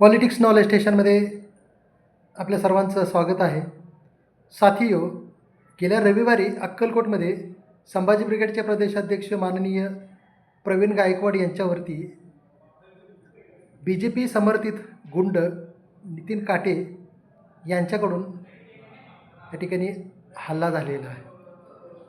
Politics knowledge स्टेशनमध्ये आपल्या सर्वांचं स्वागत आहे. साथियो गेल्या रविवारी अक्कलकोटमध्ये संभाजी ब्रिगेडचे प्रदेशाध्यक्ष माननीय Pravin Gaikwad यांच्यावरती B J P समर्थित गुंड नितीन काटे यांच्याकडून या ठिकाणी हल्ला झालेला आहे.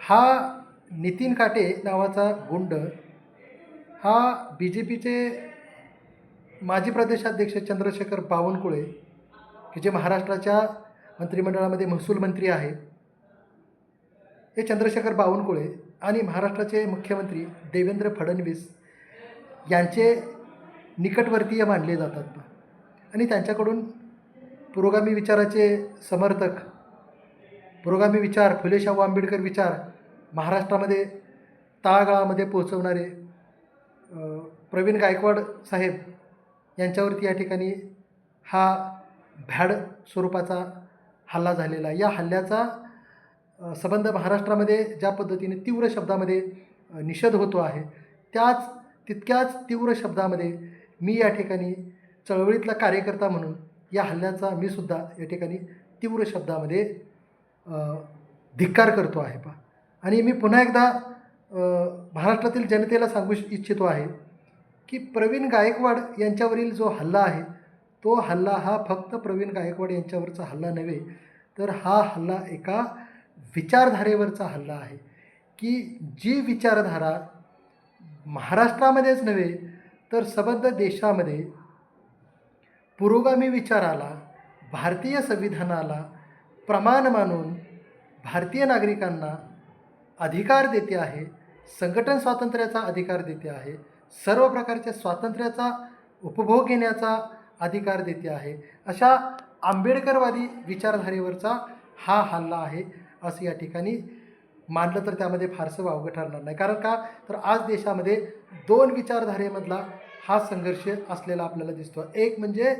हा नितीन काटे नावाचा गुंड हा बी जे पीचे माजी प्रदेशाध्यक्ष चंद्रशेखर बावनकुळे की जे महाराष्ट्राच्या मंत्रिमंडळामध्ये महसूल मंत्री आहेत हे चंद्रशेखर बावनकुळे आणि महाराष्ट्राचे मुख्यमंत्री देवेंद्र फडणवीस यांचे निकटवर्तीय मानले जातात. आणि त्यांच्याकडून पुरोगामी विचाराचे समर्थक पुरोगामी विचार फुलेशाहू आंबेडकर विचार महाराष्ट्रामध्ये तळागाळामध्ये पोहोचवणारे प्रवीण गायकवाड साहेब यांच्यावरती या ठिकाणी हा भ्याड स्वरूपाचा हल्ला झालेला या हल्ल्याचा संबंध महाराष्ट्रामध्ये ज्या पद्धतीने तीव्र शब्दामध्ये निषेध होतो आहे त्याच तितक्याच तीव्र शब्दामध्ये मी या ठिकाणी चळवळीतला कार्यकर्ता म्हणून या हल्ल्याचा मी सुद्धा या ठिकाणी तीव्र शब्दामध्ये धिक्कार करतो आहे. पा आणि मी पुन्हा एकदा महाराष्ट्रातील जनतेला सांगू इच्छितो आहे की प्रवीण गायकवाड यांच्यावरील जो हल्ला आहे तो हल्ला हा फक्त प्रवीण गायकवाड यांच्यावरचा हल्ला नव्हे तर हा हल्ला एका विचारधारेवरचा हल्ला आहे की जी विचारधारा महाराष्ट्रामध्येच नव्हे तर सबद्ध देशामध्ये पुरोगामी विचाराला भारतीय संविधानाला प्रमाण मानून भारतीय नागरिकांना अधिकार देते आहे संघटन स्वातंत्र्याचा अधिकार देते आहे सर्व प्रकारच्या स्वातंत्र्याचा उपभोग घेण्याचा अधिकार देते आहे. अशा आंबेडकरवादी विचारधारेवरचा हा हल्ला आहे असं या ठिकाणी मानलं तर त्यामध्ये फारसं वावगं ठरणार नाही. कारण का? तर आज देशामध्ये दोन विचारधारेमधला हा संघर्ष असलेला आपल्याला दिसतो एक म्हणजे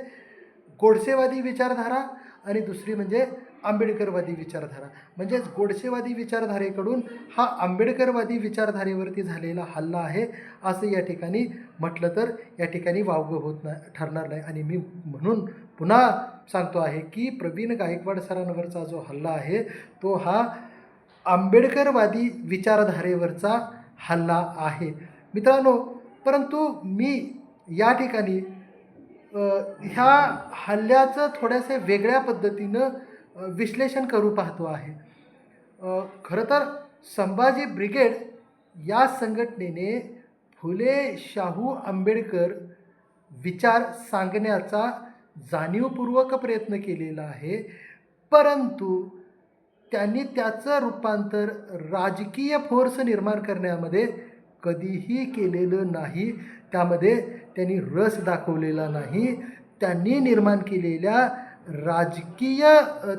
गोडसेवादी विचारधारा आणि दुसरी म्हणजे आंबेडकरवादी विचारधारा. म्हणजेच गोडसेवादी विचारधारेकडून हा आंबेडकरवादी विचारधारेवरती झालेला हल्ला आहे असं या ठिकाणी म्हटलं तर या ठिकाणी वावगं होत नाही ठरणार नाही. आणि मी म्हणून पुन्हा सांगतो आहे की प्रवीण गायकवाड सरांवरचा जो हल्ला आहे तो हा आंबेडकरवादी विचारधारेवरचा हल्ला आहे. मित्रांनो परंतु मी या ठिकाणी ह्या हल्ल्याचं थोड्याशा वेगळ्या पद्धतीनं विश्लेषण करू पाहतो आहे. खरं तर संभाजी ब्रिगेड या संघटनेने फुले शाहू आंबेडकर विचार सांगण्याचा जाणीवपूर्वक प्रयत्न केलेला आहे. परंतु त्यांनी त्याचं रूपांतर राजकीय फोर्स निर्माण करण्यामध्ये कधीही केलेलं नाही. त्यामध्ये त्यांनी रस दाखवलेला नाही. त्यांनी निर्माण केलेल्या राजकीय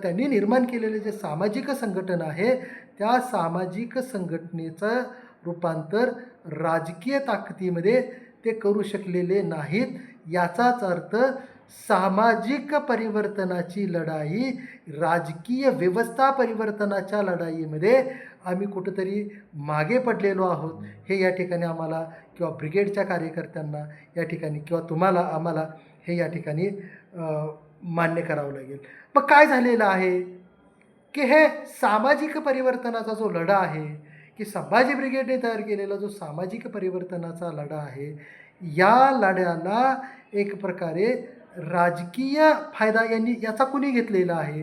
त्यांनी निर्माण केलेले जे सामाजिक संघटन आहे त्या सामाजिक संघटनेचं रूपांतर राजकीय ताकदीमध्ये ते करू शकलेले नाहीत. याचाच अर्थ सामाजिक परिवर्तनाची लढाई राजकीय व्यवस्था परिवर्तनाच्या लढाईमध्ये आम्ही कुठंतरी मागे पडलेलो आहोत. हे या ठिकाणी आम्हाला किंवा ब्रिगेडच्या कार्यकर्त्यांना या ठिकाणी किंवा तुम्हाला आम्हाला हे या ठिकाणी मान्य करावं लागेल. मग काय झालेलं आहे? की हे सामाजिक परिवर्तनाचा जो लढा आहे की संभाजी ब्रिगेडने तयार केलेला जो सामाजिक परिवर्तनाचा लढा आहे या लढ्याला एक प्रकारे राजकीय फायदा यांनी याचा कुणी घेतलेला आहे?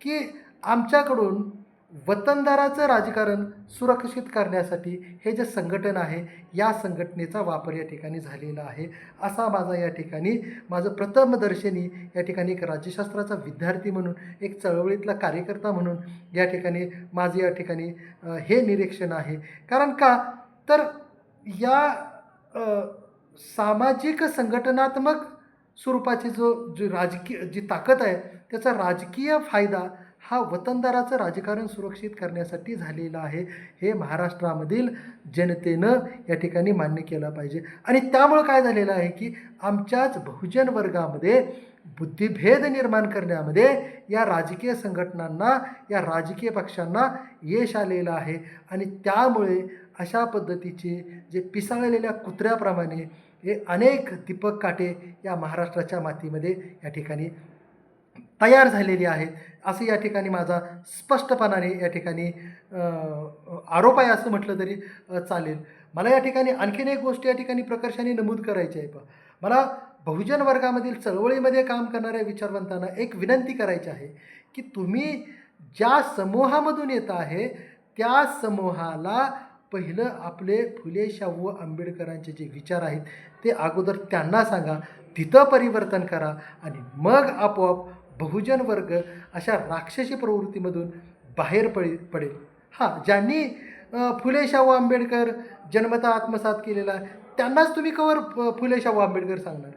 की आमच्याकडून वतनदाराचं राजकारण सुरक्षित करण्यासाठी हे जे संघटन आहे या संघटनेचा वापर या ठिकाणी झालेला आहे असा माझा या ठिकाणी माझं प्रथमदर्शनी या ठिकाणी एक राज्यशास्त्राचा विद्यार्थी म्हणून एक चळवळीतला कार्यकर्ता म्हणून या ठिकाणी माझं या ठिकाणी हे निरीक्षण आहे. कारण का? तर या सामाजिक संघटनात्मक स्वरूपाची जो जी राजकीय जी ताकद आहे त्याचा राजकीय फायदा हा वतनदाराचं राजकारण सुरक्षित करण्यासाठी झालेला आहे हे महाराष्ट्रामधील जनतेनं या ठिकाणी मान्य केलं पाहिजे. आणि त्यामुळं काय झालेलं आहे की आमच्याच बहुजन वर्गामध्ये बुद्धिभेद निर्माण करण्यामध्ये या राजकीय संघटनांना या राजकीय पक्षांना यश आलेलं आहे. आणि त्यामुळे अशा पद्धतीचे जे पिसाळलेल्या कुत्र्याप्रमाणे हे अनेक दीपक काटे या महाराष्ट्राच्या मातीमध्ये या ठिकाणी तयार झालेली आहेत. असं या ठिकाणी माझा स्पष्टपणाने या ठिकाणी आरोप आहे असं म्हटलं तरी चालेल. मला या ठिकाणी आणखीन एक गोष्ट या ठिकाणी प्रकर्षाने नमूद करायची आहे पहा. मला बहुजन वर्गामधील चळवळीमध्ये काम करणाऱ्या विचारवंतांना एक विनंती करायची आहे की तुम्ही ज्या समूहामधून येत आहे त्या समूहाला पहिलं आपले फुले शाहू आंबेडकरांचे जे विचार आहेत ते अगोदर त्यांना सांगा तिथं परिवर्तन करा आणि मग आपोआप बहुजन वर्ग अशा राक्षसी प्रवृत्तीमधून बाहेर पडे पडेल. हां ज्यांनी फुले शाहू आंबेडकर जन्मता आत्मसात केलेला आहे त्यांनाच तुम्ही कवर फुले शाहू आंबेडकर सांगणार.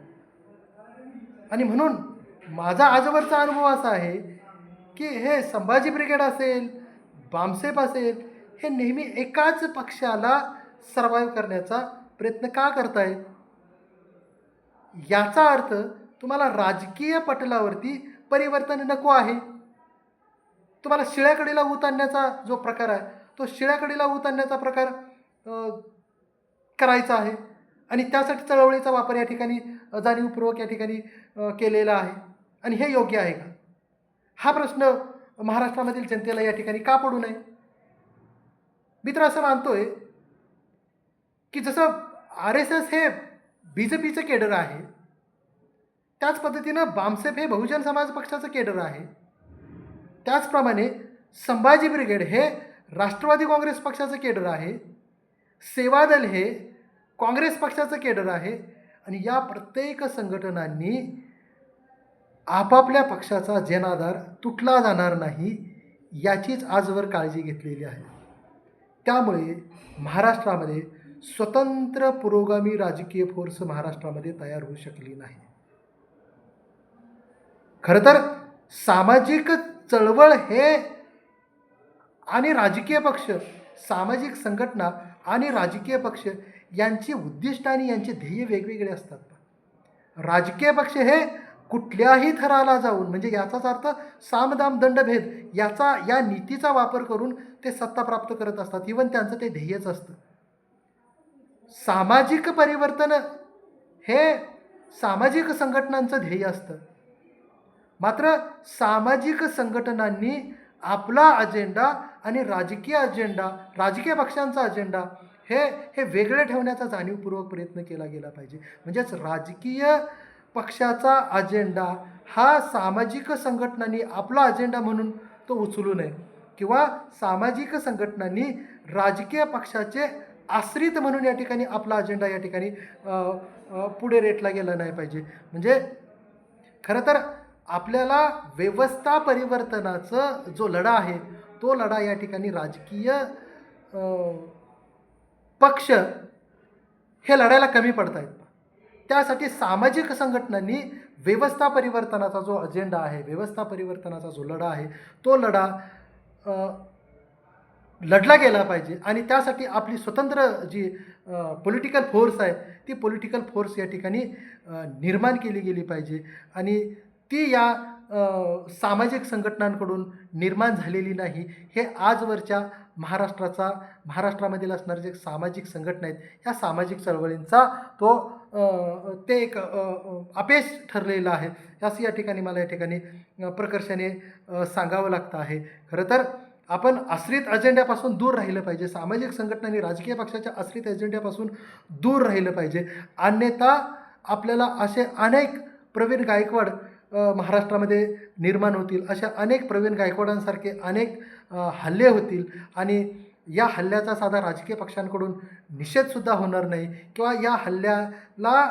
आणि म्हणून माझा आजवरचा अनुभव असा आहे की हे संभाजी ब्रिगेड असेल बामसेप असेल हे नेहमी एकाच पक्षाला सर्वाईव्ह करण्याचा प्रयत्न का करतायत? याचा अर्थ तुम्हाला राजकीय पटलावरती परिवर्तन नको आहे. तुम्हाला शिळ्याकडीला उतरण्याचा आणण्याचा जो प्रकार आहे तो शिळ्याकडीला उतरण्याचा आणण्याचा प्रकार करायचा आहे. आणि त्यासाठी चळवळीचा वापर या ठिकाणी जाणीवपूर्वक या ठिकाणी केलेला आहे. आणि हे योग्य आहे का? हा प्रश्न महाराष्ट्रामधील जनतेला या ठिकाणी का पडू नये? मी तर असं मानतोय की जसं आर एस एस हे बी जे पीचं केडर आहे त्याच पद्धतीनं बामसेफ हे बहुजन समाज पक्षाचं केडर आहे. त्याचप्रमाणे संभाजी ब्रिगेड हे राष्ट्रवादी काँग्रेस पक्षाचं केडर आहे. सेवादल हे काँग्रेस पक्षाचं केडर आहे. आणि या प्रत्येक संघटनांनी आपापल्या पक्षाचा जनाधार तुटला जाणार नाही याचीच आजवर काळजी घेतलेली आहे. त्यामुळे महाराष्ट्रामध्ये स्वतंत्र पुरोगामी राजकीय फोर्स महाराष्ट्रामध्ये तयार होऊ शकली नाही. खरं तर सामाजिक चळवळ हे आणि राजकीय पक्ष सामाजिक संघटना आणि राजकीय पक्ष यांची उद्दिष्ट आणि यांचे ध्येय वेगवेगळे असतात. राजकीय पक्ष हे कुठल्याही थराला जाऊन म्हणजे याचाच अर्थ सामदाम दंडभेद याचा या नीतीचा वापर करून ते सत्ता प्राप्त करत असतात. इवन त्यांचं ते ध्येयच असतं. सामाजिक परिवर्तन हे सामाजिक संघटनांचं ध्येय असतं. मात्र सामाजिक संघटनांनी आपला अजेंडा आणि राजकीय अजेंडा राजकीय पक्षांचा अजेंडा हे हे वेगळे ठेवण्याचा जाणीवपूर्वक प्रयत्न केला गेला पाहिजे. म्हणजेच राजकीय पक्षाचा अजेंडा हा सामाजिक संघटनांनी आपला अजेंडा म्हणून तो उचलू नये किंवा सामाजिक संघटनांनी राजकीय पक्षाचे आश्रित म्हणून या ठिकाणी आपला अजेंडा या ठिकाणी पुढे रेटला गेला नाही पाहिजे. म्हणजे खरं तर आपल्याला व्यवस्था परिवर्तनाचं जो लढा आहे तो लढा या ठिकाणी राजकीय पक्ष हे लढायला कमी पडत आहेत. त्यासाठी सामाजिक संघटनांनी व्यवस्था परिवर्तनाचा जो अजेंडा आहे व्यवस्था परिवर्तनाचा जो लढा आहे तो लढा लढला गेला पाहिजे. आणि त्यासाठी आपली स्वतंत्र जी पॉलिटिकल फोर्स आहे ती पॉलिटिकल फोर्स या ठिकाणी निर्माण केली गेली पाहिजे. आणि ती या सामाजिक संघटनांकडून निर्माण झालेली नाही. हे आजवरच्या महाराष्ट्राचा महाराष्ट्रामधील असणारे जे सामाजिक संघटना आहेत ह्या सामाजिक चळवळींचा तो ते एक अपेश ठरलेला ठरलेलं आहे. असं या ठिकाणी मला या ठिकाणी प्रकर्षाने सांगावं लागतं आहे. खरं तर आपण आश्रित अजेंड्यापासून दूर राहिलं पाहिजे. सामाजिक संघटनांनी राजकीय पक्षाच्या आश्रित अजेंड्यापासून दूर राहिलं पाहिजे. अन्यथा आपल्याला असे अनेक प्रवीण गायकवाड महाराष्ट्रामध्ये निर्माण होतील अशा अनेक प्रवीण गायकवाडांसारखे अनेक हल्ले होतील आणि या हल्ल्याचा साधा राजकीय पक्षांकडून निषेधसुद्धा होणार नाही किंवा या हल्ल्याला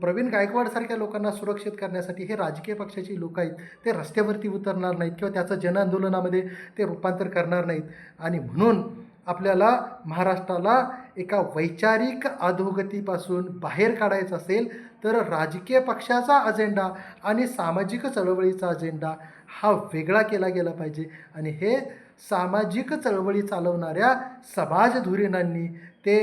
प्रवीण गायकवाडसारख्या लोकांना सुरक्षित करण्यासाठी हे राजकीय पक्षाची लोक आहेत ते रस्त्यावरती उतरणार नाहीत किंवा त्याचं जनआंदोलनामध्ये ते रूपांतर करणार नाहीत. आणि म्हणून आपल्याला महाराष्ट्राला एका वैचारिक अधोगतीपासून बाहेर काढायचं असेल तर राजकीय पक्षाचा अजेंडा आणि सामाजिक चळवळीचा अजेंडा हा वेगळा केला गेला पाहिजे. आणि हे सामाजिक चळवळी चालवणाऱ्या समाजधुरीणांनी ते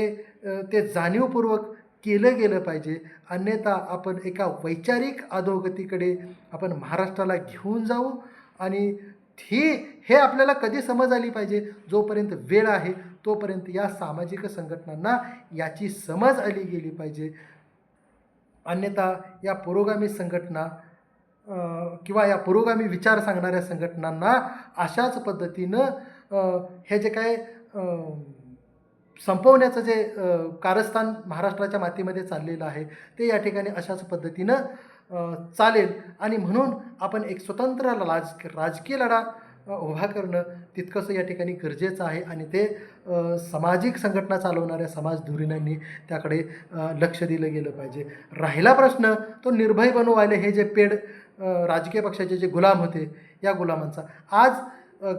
ते जाणीवपूर्वक केलं गेलं पाहिजे. अन्यथा आपण एका वैचारिक अधोगतीकडे आपण महाराष्ट्राला घेऊन जाऊ आणि ही हे आपल्याला कधी समज आली पाहिजे? जोपर्यंत वेळ आहे तोपर्यंत या सामाजिक संघटनांना याची समज आली गेली पाहिजे. अन्यथा या पुरोगामी संघटना किंवा या पुरोगामी विचार सांगणाऱ्या संघटनांना अशाच पद्धतीनं हे जे काय संपवण्याचं जे कारस्थान महाराष्ट्राच्या मातीमध्ये चाललेलं आहे ते या ठिकाणी अशाच पद्धतीनं चालेल. आणि म्हणून आपण एक स्वतंत्र राज राजकीय लढा उभा करणं तितकंसं या ठिकाणी गरजेचं आहे आणि ते सामाजिक संघटना चालवणाऱ्या समाज धुरीणांनी त्याकडे लक्ष दिलं गेलं पाहिजे. राहिला प्रश्न तो निर्भय बनवायला हे जे पेड राजकीय पक्षाचे जे गुलाम होते या गुलामांचा. आज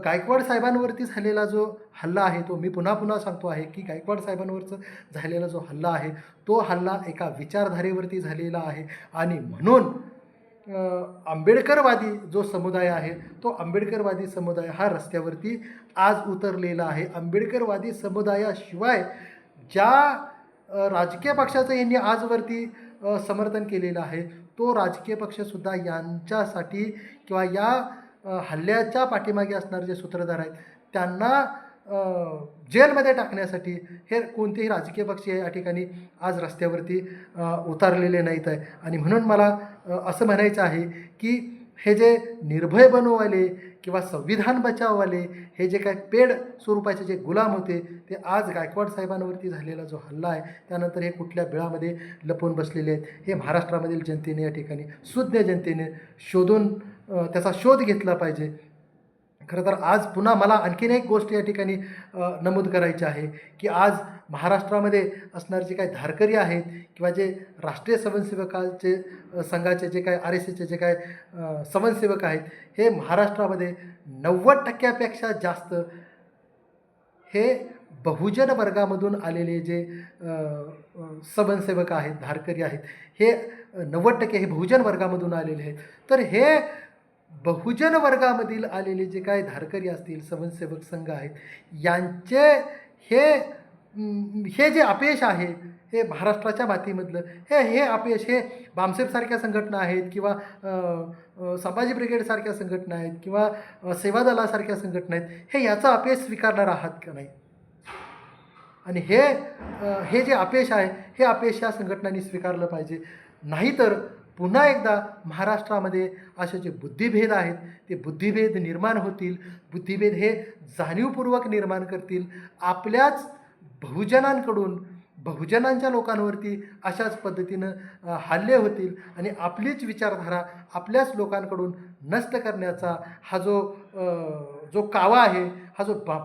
गायकवाड साहेबांवरती झालेला जो हल्ला आहे तो मी पुन्हा पुन्हा सांगतो आहे की गायकवाड साहेबांवरचं झालेला जो हल्ला आहे तो हल्ला एका विचारधारेवरती झालेला आहे आणि म्हणून आंबेडकरवादी जो समुदाय आहे तो आंबेडकरवादी समुदाय हा रस्त्यावरती आज उतरलेला आहे. आंबेडकरवादी समुदायाशिवाय ज्या राजकीय पक्षाचं यांनी आजवरती समर्थन केलेलं आहे तो राजकीय पक्षसुद्धा यांच्यासाठी किंवा या हल्ल्याच्या पाठीमागे असणारे जे सूत्रधार आहेत त्यांना जेलमध्ये टाकण्यासाठी हे कोणतेही राजकीय पक्ष या ठिकाणी आज रस्त्यावरती उतारलेले नाहीत आहे. आणि म्हणून मला असं म्हणायचं आहे की हे जे निर्भय बनववाले किंवा संविधान बचाववाले हे जे काय पेड स्वरूपाचे जे गुलाम होते ते आज गायकवाड साहेबांवरती झालेला जो हल्ला आहे त्यानंतर हे कुठल्या बिळामध्ये लपून बसलेले आहेत हे महाराष्ट्रामधील जनतेने या ठिकाणी सुज्ञ जनतेने शोधून त्याचा शोध घेतला पाहिजे. खरं तर आज पुन्हा मला आणखीन एक गोष्ट या ठिकाणी नमूद करायची आहे की आज महाराष्ट्रामध्ये असणारे जे काही धारकरी आहेत किंवा जे राष्ट्रीय स्वयंसेवकाचे संघाचे जे काय आर एस एचे जे काय स्वयंसेवक आहेत हे महाराष्ट्रामध्ये नव्वद टक्क्यापेक्षा जास्त हे बहुजन वर्गामधून आलेले जे स्वयंसेवक आहेत धारकरी आहेत हे नव्वद टक्के हे बहुजन वर्गामधून आलेले आहेत. तर हे बहुजन वर्गामधील आलेले जे काय धारकरी असतील स्वयंसेवक संघ आहेत यांचे हे हे जे अपयश आहे हे महाराष्ट्राच्या मातीमधलं हे हे अपयश हे बामसेबसारख्या संघटना आहेत किंवा संभाजी ब्रिगेडसारख्या संघटना आहेत किंवा सेवादलासारख्या संघटना आहेत हे याचा अपयश स्वीकारणार आहात का नाही? आणि हे हे जे अपयश आहे हे अपयश या संघटनांनी स्वीकारलं पाहिजे. नाहीतर पुन्हा एकदा महाराष्ट्रामध्ये असे जे बुद्धिभेद आहेत ते बुद्धिभेद निर्माण होतील. बुद्धिभेद हे जाणीवपूर्वक निर्माण करतील. आपल्याच बहुजनांकडून बहुजनांच्या लोकांवरती अशाच पद्धतीनं हल्ले होतील आणि आपलीच विचारधारा आपल्याच लोकांकडून नष्ट करण्याचा हा जो जो कावा आहे हा जो बा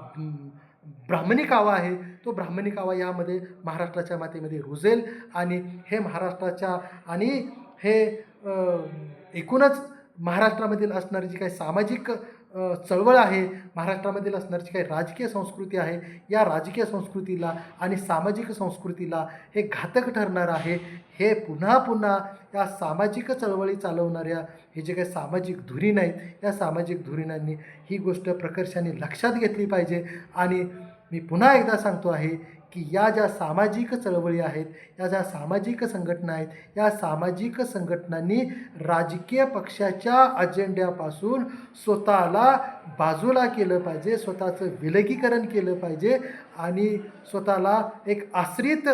ब्राह्मणी कावा आहे तो ब्राह्मणी कावा यामध्ये महाराष्ट्राच्या मातेमध्ये रुजेल आणि हे महाराष्ट्राच्या आणि हे एकूणच महाराष्ट्रामधील असणारी जी काही सामाजिक चळवळ आहे. महाराष्ट्रामधील असणारी जी काही राजकीय संस्कृती आहे या राजकीय संस्कृतीला आणि सामाजिक संस्कृतीला हे घातक ठरणार आहे. हे पुन्हा पुन्हा या सामाजिक चळवळी चालवणाऱ्या हे जे काही सामाजिक धुरीण आहेत या सामाजिक धुरीणांनी ही गोष्ट प्रकर्षाने लक्षात घेतली पाहिजे. आणि मी पुन्हा एकदा सांगतो आहे की या ज्या सामाजिक चळवळी आहेत या ज्या सामाजिक संघटना आहेत या सामाजिक संघटनांनी राजकीय पक्षाच्या अजेंड्यापासून स्वतःला बाजूला केलं पाहिजे स्वतःचं विलगीकरण केलं पाहिजे आणि स्वतःला एक आश्रित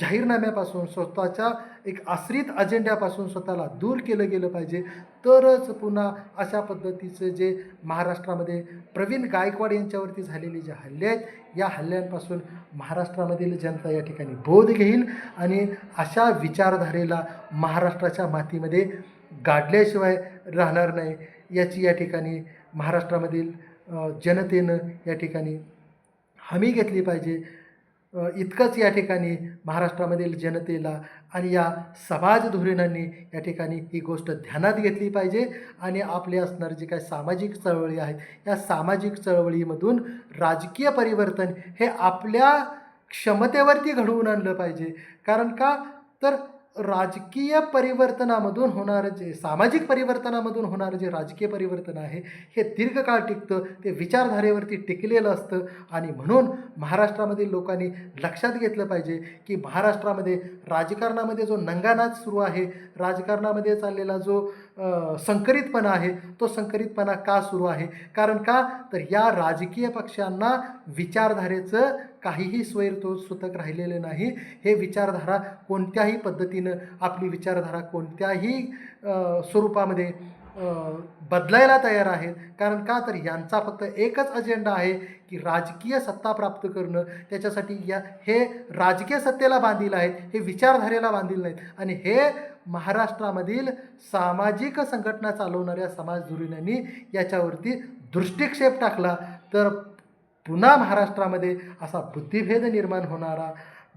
जाहीरनाम्यापासून स्वतःच्या एक आश्रित अजेंड्यापासून स्वतःला दूर केलं गेलं पाहिजे. तरच पुन्हा अशा पद्धतीचं जे महाराष्ट्रामध्ये प्रवीण गायकवाड यांच्यावरती झालेले जे हल्ले आहेत या हल्ल्यांपासून महाराष्ट्रामधील जनता या ठिकाणी बोध घेईल आणि अशा विचारधारेला महाराष्ट्राच्या मातीमध्ये गाडल्याशिवाय राहणार नाही याची या ठिकाणी महाराष्ट्रामधील जनतेनं या ठिकाणी हमी घेतली पाहिजे. इतकंच या ठिकाणी महाराष्ट्रामधील जनतेला आणि या समाज धोरणांनी या ठिकाणी ही गोष्ट ध्यानात घेतली पाहिजे आणि आपले असणारे जे काही सामाजिक चळवळी आहेत या सामाजिक चळवळीमधून राजकीय परिवर्तन हे आपल्या क्षमतेवरती घडवून आणलं पाहिजे. कारण का? तर राजकीय परिवर्तनामधून होणारं जे सामाजिक परिवर्तनामधून होणारं जे राजकीय परिवर्तन आहे हे दीर्घकाळ टिकतं ते विचारधारेवरती टिकलेलं असतं. आणि म्हणून महाराष्ट्रामधील लोकांनी लक्षात घेतलं पाहिजे की महाराष्ट्रामध्ये राजकारणामध्ये जो नंगानाच सुरू आहे राजकारणामध्ये चाललेला जो संकरितपणा आहे तो संकरितपणा का सुरू आहे? कारण का? तर या राजकीय पक्षांना विचारधारेचं काहीही स्वैरतो सुतक राहिलेलं नाही. हे विचारधारा कोणत्याही पद्धतीनं आपली विचारधारा कोणत्याही स्वरूपामध्ये बदलायला तयार आहेत. कारण का तर यांचा फक्त एकच अजेंडा आहे की राजकीय सत्ता प्राप्त करणं. त्याच्यासाठी या हे राजकीय सत्तेला बांधील आहेत हे विचारधारेला बांधील नाहीत. आणि हे महाराष्ट्रामधील सामाजिक संघटना चालवणाऱ्या समाजधुरीणांनी याच्यावरती दृष्टिक्षेप टाकला. तर पुन्हा महाराष्ट्रामध्ये असा बुद्धिभेद निर्माण होणारा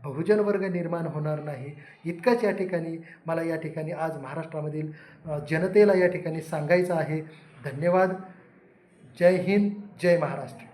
बहुजन वर्ग निर्माण होणार नाही. इतकंच या ठिकाणी मला या ठिकाणी आज महाराष्ट्रामधील जनतेला या ठिकाणी सांगायचं आहे. धन्यवाद. जय हिंद जय महाराष्ट्र.